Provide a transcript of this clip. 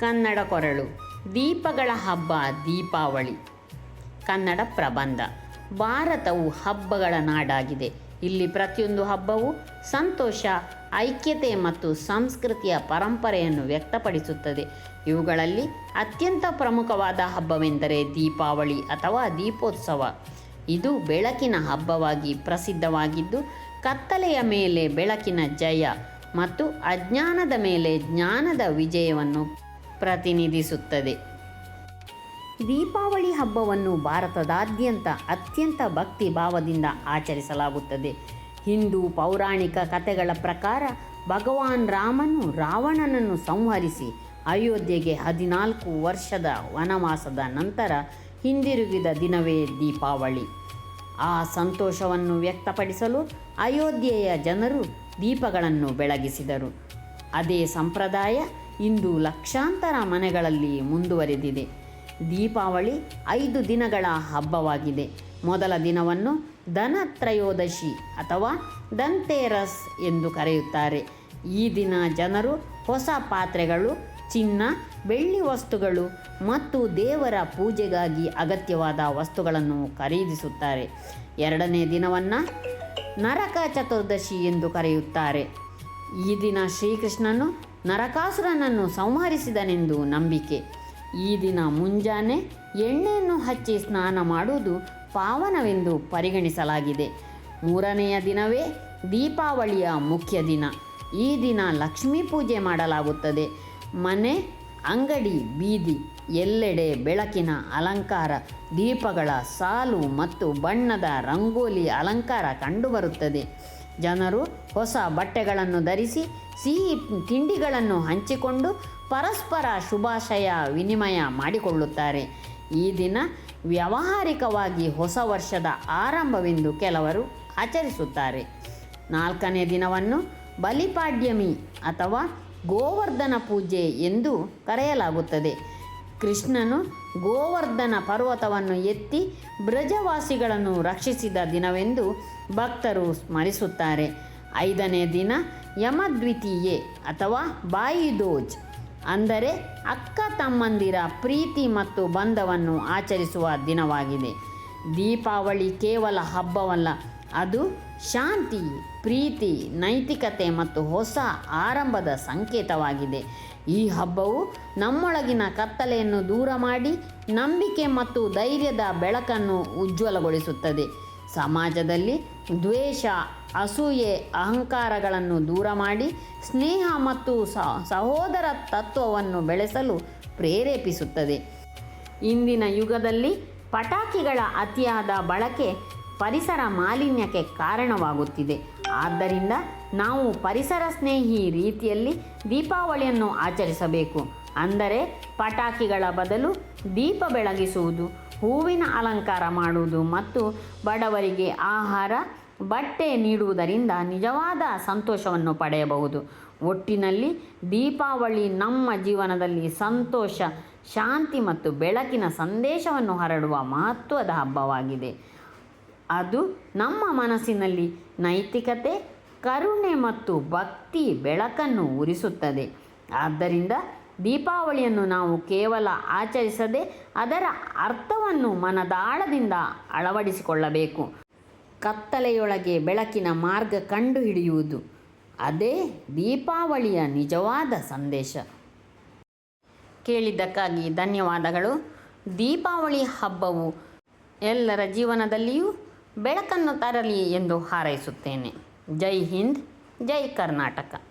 ಕನ್ನಡ ಕೊರಳು, ದೀಪಗಳ ಹಬ್ಬ, ದೀಪಾವಳಿ. ಕನ್ನಡ ಪ್ರಬಂಧ. ಭಾರತವು ಹಬ್ಬಗಳ ನಾಡಾಗಿದೆ. ಇಲ್ಲಿ ಪ್ರತಿಯೊಂದು ಹಬ್ಬವು ಸಂತೋಷ, ಐಕ್ಯತೆ ಮತ್ತು ಸಂಸ್ಕೃತಿಯ ಪರಂಪರೆಯನ್ನು ವ್ಯಕ್ತಪಡಿಸುತ್ತದೆ. ಇವುಗಳಲ್ಲಿ ಅತ್ಯಂತ ಪ್ರಮುಖವಾದ ಹಬ್ಬವೆಂದರೆ ದೀಪಾವಳಿ ಅಥವಾ ದೀಪೋತ್ಸವ. ಇದು ಬೆಳಕಿನ ಹಬ್ಬವಾಗಿ ಪ್ರಸಿದ್ಧವಾಗಿದ್ದು, ಕತ್ತಲೆಯ ಮೇಲೆ ಬೆಳಕಿನ ಜಯ ಮತ್ತು ಅಜ್ಞಾನದ ಮೇಲೆ ಜ್ಞಾನದ ವಿಜಯವನ್ನು ಪ್ರತಿನಿಧಿಸುತ್ತದೆ. ದೀಪಾವಳಿ ಹಬ್ಬವನ್ನು ಭಾರತದಾದ್ಯಂತ ಅತ್ಯಂತ ಭಕ್ತಿ ಭಾವದಿಂದ ಆಚರಿಸಲಾಗುತ್ತದೆ. ಹಿಂದೂ ಪೌರಾಣಿಕ ಕಥೆಗಳ ಪ್ರಕಾರ ಭಗವಾನ್ ರಾಮನು ರಾವಣನನ್ನು ಸಂಹರಿಸಿ ಅಯೋಧ್ಯೆಗೆ ಹದಿನಾಲ್ಕು ವರ್ಷದ ವನವಾಸದ ನಂತರ ಹಿಂದಿರುಗಿದ ದಿನವೇ ದೀಪಾವಳಿ. ಆ ಸಂತೋಷವನ್ನು ವ್ಯಕ್ತಪಡಿಸಲು ಅಯೋಧ್ಯೆಯ ಜನರು ದೀಪಗಳನ್ನು ಬೆಳಗಿಸಿದರು. ಅದೇ ಸಂಪ್ರದಾಯ ಇಂದು ಲಕ್ಷಾಂತರ ಮನೆಗಳಲ್ಲಿ ಮುಂದುವರೆದಿದೆ. ದೀಪಾವಳಿ ಐದು ದಿನಗಳ ಹಬ್ಬವಾಗಿದೆ. ಮೊದಲ ದಿನವನ್ನು ಧನತ್ರಯೋದಶಿ ಅಥವಾ ದಂತೇರಸ್ ಎಂದು ಕರೆಯುತ್ತಾರೆ. ಈ ದಿನ ಜನರು ಹೊಸ ಪಾತ್ರೆಗಳು, ಚಿನ್ನ, ಬೆಳ್ಳಿ ವಸ್ತುಗಳು ಮತ್ತು ದೇವರ ಪೂಜೆಗಾಗಿ ಅಗತ್ಯವಾದ ವಸ್ತುಗಳನ್ನು ಖರೀದಿಸುತ್ತಾರೆ. ಎರಡನೇ ದಿನವನ್ನು ನರಕ ಚತುರ್ದಶಿ ಎಂದು ಕರೆಯುತ್ತಾರೆ. ಈ ದಿನ ಶ್ರೀಕೃಷ್ಣನು ನರಕಾಸುರನನ್ನು ಸಂಹರಿಸಿದನೆಂದು ನಂಬಿಕೆ. ಈ ದಿನ ಮುಂಜಾನೆ ಎಣ್ಣೆಯನ್ನು ಹಚ್ಚಿ ಸ್ನಾನ ಮಾಡುವುದು ಪಾವನವೆಂದು ಪರಿಗಣಿಸಲಾಗಿದೆ. ಮೂರನೆಯ ದಿನವೇ ದೀಪಾವಳಿಯ ಮುಖ್ಯ ದಿನ. ಈ ದಿನ ಲಕ್ಷ್ಮೀ ಪೂಜೆ ಮಾಡಲಾಗುತ್ತದೆ. ಮನೆ, ಅಂಗಡಿ, ಬೀದಿ, ಎಲ್ಲೆಡೆ ಬೆಳಕಿನ ಅಲಂಕಾರ, ದೀಪಗಳ ಸಾಲು ಮತ್ತು ಬಣ್ಣದ ರಂಗೋಲಿ ಅಲಂಕಾರ ಕಂಡುಬರುತ್ತದೆ. ಜನರು ಹೊಸ ಬಟ್ಟೆಗಳನ್ನು ಧರಿಸಿ, ಸಿಹಿ ತಿಂಡಿಗಳನ್ನು ಹಂಚಿಕೊಂಡು ಪರಸ್ಪರ ಶುಭಾಶಯ ವಿನಿಮಯ ಮಾಡಿಕೊಳ್ಳುತ್ತಾರೆ. ಈ ದಿನ ವ್ಯಾವಹಾರಿಕವಾಗಿ ಹೊಸ ವರ್ಷದ ಆರಂಭವೆಂದು ಕೆಲವರು ಆಚರಿಸುತ್ತಾರೆ. ನಾಲ್ಕನೇ ದಿನವನ್ನು ಬಲಿಪಾಡ್ಯಮಿ ಅಥವಾ ಗೋವರ್ಧನ ಪೂಜೆ ಎಂದು ಕರೆಯಲಾಗುತ್ತದೆ. ಕೃಷ್ಣನು ಗೋವರ್ಧನ ಪರ್ವತವನ್ನು ಎತ್ತಿ ಬ್ರಜವಾಸಿಗಳನ್ನು ರಕ್ಷಿಸಿದ ದಿನವೆಂದು ಭಕ್ತರು ಸ್ಮರಿಸುತ್ತಾರೆ. ಐದನೇ ದಿನ ಯಮದ್ವಿತೀಯೆ ಅಥವಾ ಬಾಯಿದೋಜ್ ಅಂದರೆ ಅಕ್ಕ ತಮ್ಮಂದಿರ ಪ್ರೀತಿ ಮತ್ತು ಬಂಧವನ್ನು ಆಚರಿಸುವ ದಿನವಾಗಿದೆ. ದೀಪಾವಳಿ ಕೇವಲ ಹಬ್ಬವಲ್ಲ, ಅದು ಶಾಂತಿ, ಪ್ರೀತಿ, ನೈತಿಕತೆ ಮತ್ತು ಹೊಸ ಆರಂಭದ ಸಂಕೇತವಾಗಿದೆ. ಈ ಹಬ್ಬವು ನಮ್ಮೊಳಗಿನ ಕತ್ತಲೆಯನ್ನು ದೂರ ಮಾಡಿ ನಂಬಿಕೆ ಮತ್ತು ಧೈರ್ಯದ ಬೆಳಕನ್ನು ಉಜ್ವಲಗೊಳಿಸುತ್ತದೆ. ಸಮಾಜದಲ್ಲಿ ದ್ವೇಷ, ಅಸೂಯೆ, ಅಹಂಕಾರಗಳನ್ನು ದೂರ ಮಾಡಿ ಸ್ನೇಹ ಮತ್ತು ಸಹೋದರ ತತ್ವವನ್ನು ಬೆಳೆಸಲು ಪ್ರೇರೇಪಿಸುತ್ತದೆ. ಇಂದಿನ ಯುಗದಲ್ಲಿ ಪಟಾಕಿಗಳ ಅತಿಯಾದ ಬಳಕೆ ಪರಿಸರ ಮಾಲಿನ್ಯಕ್ಕೆ ಕಾರಣವಾಗುತ್ತಿದೆ. ಆದ್ದರಿಂದ ನಾವು ಪರಿಸರ ಸ್ನೇಹಿ ರೀತಿಯಲ್ಲಿ ದೀಪಾವಳಿಯನ್ನು ಆಚರಿಸಬೇಕು. ಅಂದರೆ ಪಟಾಕಿಗಳ ಬದಲು ದೀಪ ಬೆಳಗಿಸುವುದು, ಹೂವಿನ ಅಲಂಕಾರ ಮಾಡುವುದು ಮತ್ತು ಬಡವರಿಗೆ ಆಹಾರ, ಬಟ್ಟೆ ನೀಡುವುದರಿಂದ ನಿಜವಾದ ಸಂತೋಷವನ್ನು ಪಡೆಯಬಹುದು. ಒಟ್ಟಿನಲ್ಲಿ ದೀಪಾವಳಿ ನಮ್ಮ ಜೀವನದಲ್ಲಿ ಸಂತೋಷ, ಶಾಂತಿ ಮತ್ತು ಬೆಳಕಿನ ಸಂದೇಶವನ್ನು ಹರಡುವ ಮಹತ್ವದ ಹಬ್ಬವಾಗಿದೆ. ಅದು ನಮ್ಮ ಮನಸ್ಸಿನಲ್ಲಿ ನೈತಿಕತೆ, ಕರುಣೆ ಮತ್ತು ಭಕ್ತಿ ಬೆಳಕನ್ನು ಉರಿಸುತ್ತದೆ. ಆದ್ದರಿಂದ ದೀಪಾವಳಿಯನ್ನು ನಾವು ಕೇವಲ ಆಚರಿಸದೆ ಅದರ ಅರ್ಥವನ್ನು ಮನದಾಳದಿಂದ ಅಳವಡಿಸಿಕೊಳ್ಳಬೇಕು. ಕತ್ತಲೆಯೊಳಗೆ ಬೆಳಕಿನ ಮಾರ್ಗ ಕಂಡುಹಿಡಿಯುವುದು. ಅದೇ ದೀಪಾವಳಿಯ ನಿಜವಾದ ಸಂದೇಶ. ಕೇಳಿದ್ದಕ್ಕಾಗಿ ಧನ್ಯವಾದಗಳು. ದೀಪಾವಳಿ ಹಬ್ಬವು ಎಲ್ಲರ ಜೀವನದಲ್ಲಿಯೂ ಬೆಳಕನ್ನು ತರಲಿ ಎಂದು ಹಾರೈಸುತ್ತೇನೆ. ಜೈ ಹಿಂದ್ ಜೈ ಕರ್ನಾಟಕ.